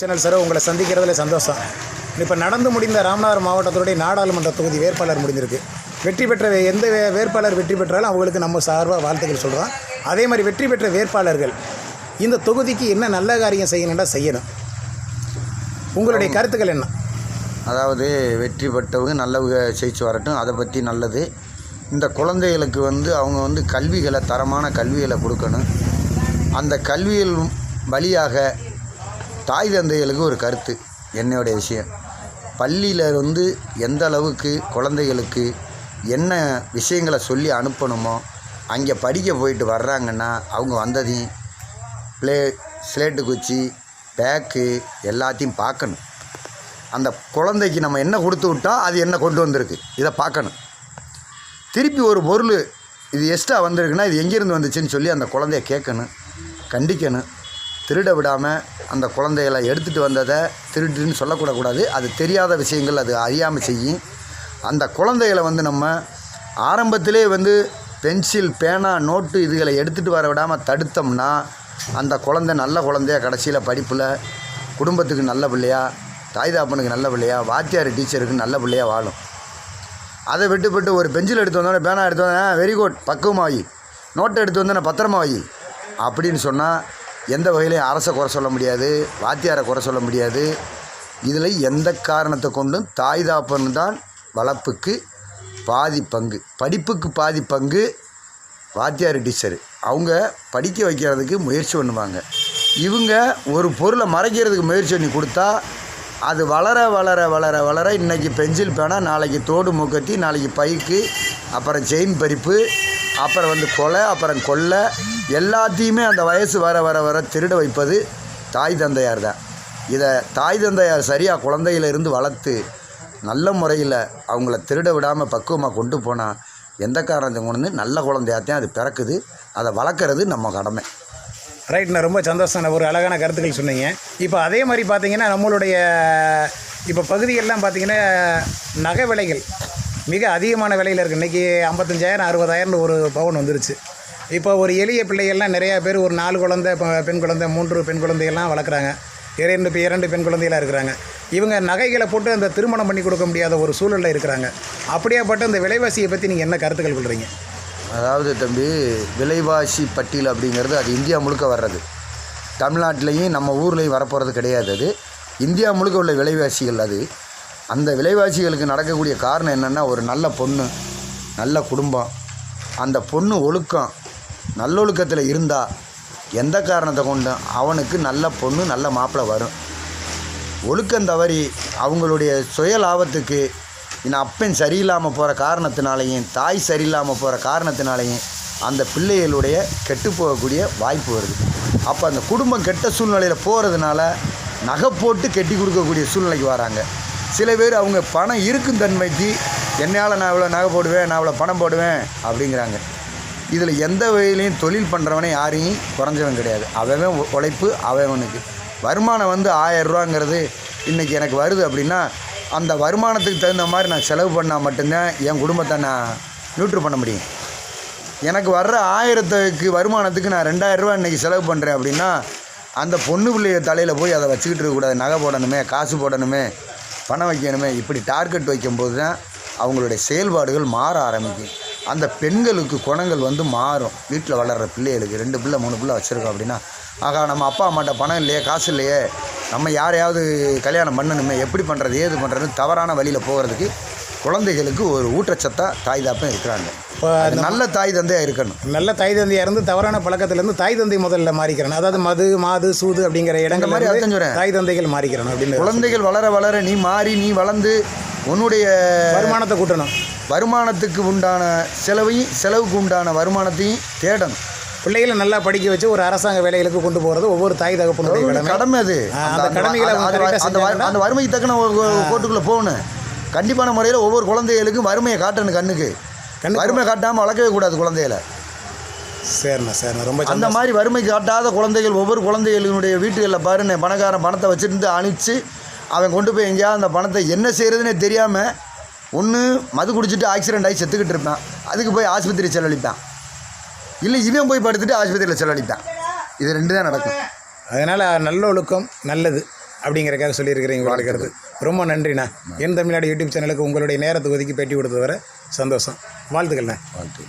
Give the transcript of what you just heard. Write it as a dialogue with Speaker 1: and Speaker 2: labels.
Speaker 1: Channel sir உங்களை சந்திக்கிறதுல சந்தோஷம். இப்போ நடந்து முடிந்த ராமநாதபுரம் மாவட்டத்துடைய நாடாளுமன்ற தொகுதி வேட்பாளர் முடிந்திருக்கு. வெற்றி பெற்ற எந்த வேட்பாளர் வெற்றி பெற்றாலும் அவங்களுக்கு நம்ம சார்பாக வாழ்த்துக்கள் சொல்கிறோம் அதே மாதிரி வெற்றி பெற்ற வேட்பாளர்கள் இந்த தொகுதிக்கு என்ன நல்ல காரியம் செய்யணும்னா செய்யணும். உங்களுடைய கருத்துக்கள் என்ன?
Speaker 2: அதாவது வெற்றி பெற்றவங்க நல்லவங்க ஜெயிச்சு வரட்டும் அதை பற்றி நல்லது. இந்த குழந்தைகளுக்கு வந்து அவங்க வந்து கல்விகளை தரமான கல்விகளை கொடுக்கணும். அந்த கல்வியில் வழியாக தாய் தந்தைகளுக்கு ஒரு கருத்து என்னுடைய விஷயம். பள்ளியில் வந்து எந்த அளவுக்கு குழந்தைகளுக்கு என்ன விஷயங்களை சொல்லி அனுப்பணுமோ அங்கே படிக்க போயிட்டு வர்றாங்கன்னா அவங்க வந்ததையும் ப்ளே ஸ்லேட்டு குச்சி பேக்கு எல்லாத்தையும் பார்க்கணும். அந்த குழந்தைக்கு நம்ம என்ன கொடுத்து விட்டோம் அது என்ன கொண்டு வந்திருக்கு? இதை பார்க்கணும். திருப்பி ஒரு பொருள் இது எக்ஸ்ட்ரா வந்திருக்குன்னா இது எங்கேருந்து வந்துச்சுன்னு சொல்லி அந்த குழந்தைய கேட்கணும் கண்டிக்கணும். திருட விடாமல் அந்த குழந்தைகளை எடுத்துகிட்டு வந்ததை திருட்டுன்னு சொல்லக்கூடக்கூடாது. அது தெரியாத விஷயங்கள் அது அறியாமல் செய்யும் அந்த குழந்தைகளை வந்து நம்ம ஆரம்பத்திலே வந்து பென்சில் பேனா நோட்டு இதுகளை எடுத்துகிட்டு வர விடாமல் தடுத்தோம்னா அந்த குழந்தை நல்ல குழந்தையா கடைசியில் படிப்பில் குடும்பத்துக்கு நல்ல பிள்ளையா தாய் தாப்பனுக்கு நல்ல பிள்ளையா வாத்தியார் டீச்சருக்கு நல்ல பிள்ளையாக வாழும். அதை விட்டுப்பட்டு ஒரு பென்சில் எடுத்து வந்தோடனே பேனா எடுத்து வந்தேன் வெரி குட் பக்குவமாக வை நோட்டை எடுத்து வந்தோடனே பத்திரமா வை அப்படின்னு சொன்னால் எந்த வகையிலையும் அரசை குறை சொல்ல முடியாது வாத்தியாரை குறை சொல்ல முடியாது. இதில் எந்த காரணத்தை கொண்டும் தாய் தாப்பன் தான் வளர்ப்புக்கு பாதி பங்கு. படிப்புக்கு பாதி பங்கு வாத்தியார் டீச்சர். அவங்க படிக்க வைக்கிறதுக்கு முயற்சி பண்ணுவாங்க. இவங்க ஒரு பொருளை மறைக்கிறதுக்கு முயற்சி பண்ணி கொடுத்தா அது வளர வளர வளர வளர இன்றைக்கி பென்சில் பேனா நாளைக்கு தோடு மூக்கத்தி நாளைக்கு பைக்கு அப்புறம் செயின் பறிப்பு அப்புறம் வந்து கொலை அப்புறம் கொள்ளை எல்லாத்தையுமே அந்த வயசு வர வர வர திருட வைப்பது தாய் தந்தையார் தான். இதை தாய் தந்தையார் சரியாக குழந்தையிலிருந்து வளர்த்து நல்ல முறையில் அவங்கள திருட விடாமல் பக்குவமாக கொண்டு போனால் எந்த காரணத்தை கொண்டு நல்ல குழந்தையாத்தையும் அது பிறக்குது. அதை வளர்க்குறது நம்ம கடமை.
Speaker 1: ரைட்ண்ணா ரொம்ப சந்தோஷம். ஒரு அழகான கருத்துக்கள் சொன்னீங்க. இப்போ அதே மாதிரி பார்த்தீங்கன்னா நம்மளுடைய இப்போ பகுதிகள்லாம் பார்த்திங்கன்னா நகை விலைகள் மிக அதிகமான விலையில் இருக்குது இன்றைக்கி ஐம்பத்தஞ்சாயிரம் அறுபதாயிரம்னு ஒரு பவுன் வந்துருச்சு. இப்போ ஒரு எளிய பிள்ளைகள்லாம் நிறையா பேர் ஒரு நாலு குழந்தை இப்போ பெண் குழந்தை மூன்று பெண் குழந்தைகள்லாம் வளர்க்குறாங்க. இரண்டு இப்போ இரண்டு பெண் குழந்தைகளாக இருக்கிறாங்க. இவங்க நகைகளை போட்டு அந்த திருமணம் பண்ணி கொடுக்க முடியாத ஒரு சூழலில் இருக்கிறாங்க. அப்படியாப்பட்ட அந்த விலைவாசியை பற்றி நீங்கள் என்ன கருத்துக்கள் கொள்கிறீங்க
Speaker 2: அதாவது தம்பி விலைவாசி பட்டியல் அப்படிங்கிறது அது இந்தியா முழுக்க வர்றது. தமிழ்நாட்டிலையும் நம்ம ஊர்லேயும் வரப்போகிறது கிடையாது அது. இந்தியா முழுக்க உள்ள விலைவாசிகள் அது. அந்த விலைவாசிகளுக்கு நடக்கக்கூடிய காரணம் என்னென்னா ஒரு நல்ல பொண்ணு நல்ல குடும்பம். அந்த பொண்ணு ஒழுக்கம் நல்லொழுக்கத்தில் இருந்தால் எந்த காரணத்தை கொண்டும் அவனுக்கு நல்ல பொண்ணு நல்ல மாப்பிள்ளை வரும். ஒழுக்கம் தவறி அவங்களுடைய சுய லாபத்துக்கு இந்த அப்பன் சரியில்லாமல் போகிற காரணத்தினாலையும் தாய் சரியில்லாமல் போகிற காரணத்தினாலையும் அந்த பிள்ளைகளுடைய கெட்டு போகக்கூடிய வாய்ப்பு வருது. அப்போ அந்த குடும்பம் கெட்ட சூழ்நிலையில் போகிறதுனால நகை போட்டு கெட்டி கொடுக்கக்கூடிய சூழ்நிலைக்கு வராங்க. சில பேர் அவங்க பணம் இருக்கும் தன்மைக்கு என்னால் நான் இவ்வளோ நகை போடுவேன் நான் இவ்வளோ பணம் போடுவேன் அப்படிங்கிறாங்க. இதில் எந்த வகையிலையும் தொழில் பண்ணுறவனே யாரையும் குறைஞ்சவன் கிடையாது. அவன் உழைப்பு அவனுக்கு. வருமானம் வந்து ஆயிரம் ரூபாங்கிறது இன்றைக்கி எனக்கு வருது அப்படின்னா அந்த வருமானத்துக்கு தகுந்த மாதிரி நான் செலவு பண்ணால் மட்டும்தான் என் குடும்பத்தை நான் நியூட்ரு பண்ண முடியும். எனக்கு வர்ற ஆயிரத்துக்கு வருமானத்துக்கு நான் ரெண்டாயிரரூவா இன்றைக்கி செலவு பண்ணுறேன் அப்படின்னா அந்த பொண்ணு பிள்ளைய தலையில் போய் அதை வச்சுக்கிட்டு இருக்கக்கூடாது. நகை போடணுமே காசு போடணுமே பணம் வைக்கணுமே இப்படி டார்கெட் வைக்கும்போது தான் அவங்களுடைய செயல்பாடுகள் மாற ஆரம்பிக்கும். அந்த பெண்களுக்கு குணங்கள் வந்து மாறும். வீட்டில் வளர்கிற பிள்ளைகளுக்கு ரெண்டு பிள்ளை மூணு பிள்ளை வச்சுருக்கோம் அப்படின்னா ஆகா நம்ம அப்பா அம்மாட்ட பணம் இல்லையே காசு இல்லையே நம்ம யாரையாவது கல்யாணம் பண்ணணுமே எப்படி பண்ணுறது ஏது பண்ணுறதுன்னு தவறான வழியில் போகிறதுக்கு குழந்தைகளுக்கு ஒரு ஊட்டச்சத்தாக தாய் தாப்பம் இருக்கிறாங்க. நல்ல தாய் தந்தையாக இருக்கணும்.
Speaker 1: நல்ல தாய் தந்தையாக இருந்து தவறான பழக்கத்திலேருந்து தாய் தந்தை முதல்ல மாறிக்கிறேன் அதாவது மது மாது சூது அப்படிங்கிற இடங்கள்
Speaker 2: மாதிரி.
Speaker 1: தாய் தந்தைகள் மாறிக்கிறணும் அப்படின்னு
Speaker 2: குழந்தைகள் வளர வளர நீ மாறி நீ வளர்ந்து உன்னுடைய
Speaker 1: வருமானத்தை கூட்டணும்.
Speaker 2: வருமானத்துக்கு உண்டான செலவையும் செலவுக்கு உண்டான வருமானத்தையும் தேடணும்.
Speaker 1: பிள்ளைகளை நல்லா படிக்க வச்சு ஒரு அரசாங்க வேலைகளுக்கு கொண்டு போகிறது ஒவ்வொரு தாய் தகப்பனுடைய கடமை.
Speaker 2: அது.
Speaker 1: அந்த கடமைகளை
Speaker 2: அந்த- வறுமைக்கு தக்கன கோட்டுக்குள்ளே போகணும். கண்டிப்பான முறையில் ஒவ்வொரு குழந்தைகளுக்கும் வறுமையை காட்டணும் கண்ணுக்கு- வறுமை காட்டாமல் வளர்க்கவே கூடாது குழந்தைகளை.
Speaker 1: சரிண்ணா சரிண்ணா. ரொம்ப
Speaker 2: அந்த. மாதிரி வறுமை காட்டாத குழந்தைகள் ஒவ்வொரு குழந்தைகளுடைய வீட்டுகளில் பாருன்னு பணக்காரன் பணத்தை வச்சுருந்து அனுப்பிச்சு அவன் கொண்டு போய் எங்கேயாவது அந்த பணத்தை என்ன செய்கிறதுனே தெரியாமல் ஒன்று மது குடிச்சிட்டு ஆக்சிடென்ட் ஆகி செத்துக்கிட்டு இருப்பான். அதுக்கு போய் ஆஸ்பத்திரி செலவழிப்பான். இல்லை இவன் போய் படுத்துட்டு ஆஸ்பத்திரியில் செலவழிப்பான். இது ரெண்டு தான் நடக்கும்.
Speaker 1: அதனால் நல்லொழுக்கம் நல்லது அப்படிங்கிறக்காக சொல்லியிருக்கிறீங்க கருத்து. ரொம்ப நன்றிண்ணா. என் தமிழ்நாடு யூடியூப் சேனலுக்கு உங்களுடைய நேரத்தை ஒதுக்கி பேட்டி கொடுத்தது வர சந்தோஷம். வாழ்த்துக்கள்ண்ணே.
Speaker 2: வாழ்த்து